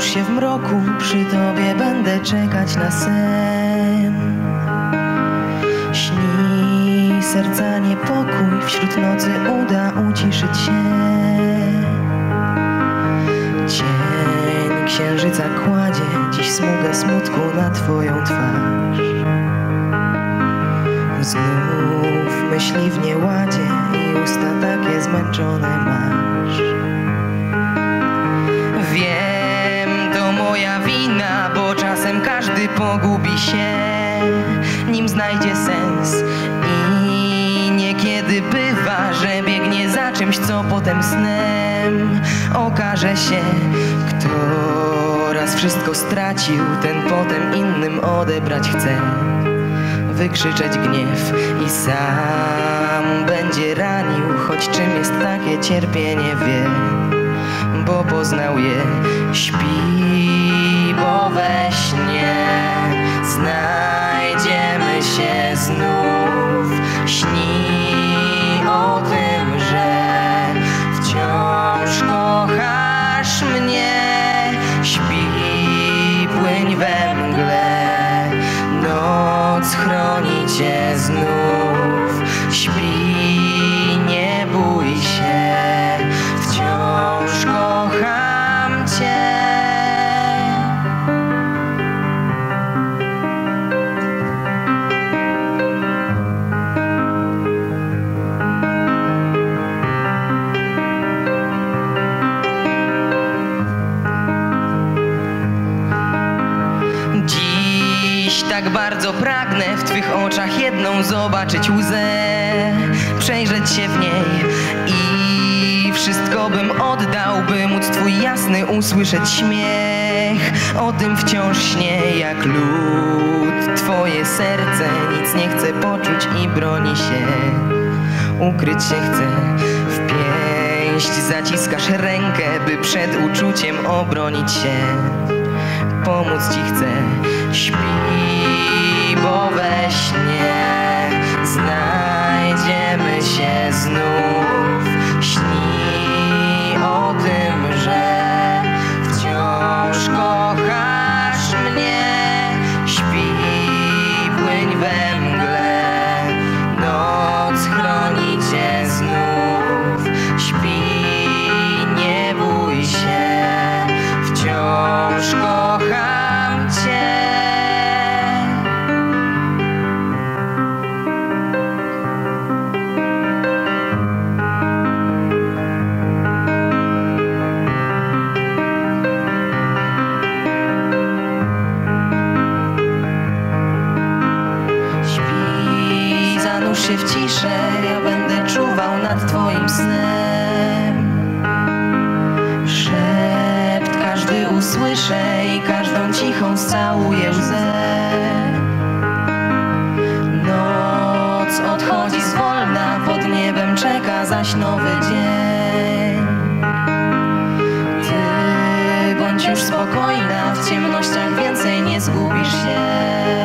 się w mroku, przy tobie będę czekać na sen. Śni serca niepokój, wśród nocy uda uciszyć się. Cień księżyca kładzie dziś smugę smutku na twoją twarz. Znów myśli w nieładzie i usta takie zmęczone masz. Znajdzie sens. I niekiedy bywa, że biegnie za czymś, co potem snem. Okaże się, kto raz wszystko stracił, ten potem innym odebrać chce. Wykrzyczeć gniew i sam będzie ranił, choć czym jest takie cierpienie wie, bo poznał je, śpi, cię tak bardzo pragnę w Twych oczach jedną zobaczyć łzę, przejrzeć się w niej i wszystko bym oddał, by móc Twój jasny usłyszeć śmiech. O tym wciąż śnie jak lód, Twoje serce nic nie chce poczuć i broni się. Ukryć się chce w pięść, zaciskasz rękę, by przed uczuciem obronić się pomóc ci chcę. Śpi, ciszę, ja będę czuwał nad twoim snem. Szept każdy usłyszę i każdą cichą całuję łzę. Noc odchodzi zwolna, pod niebem czeka zaś nowy dzień. Ty bądź już spokojna, w ciemnościach więcej nie zgubisz się.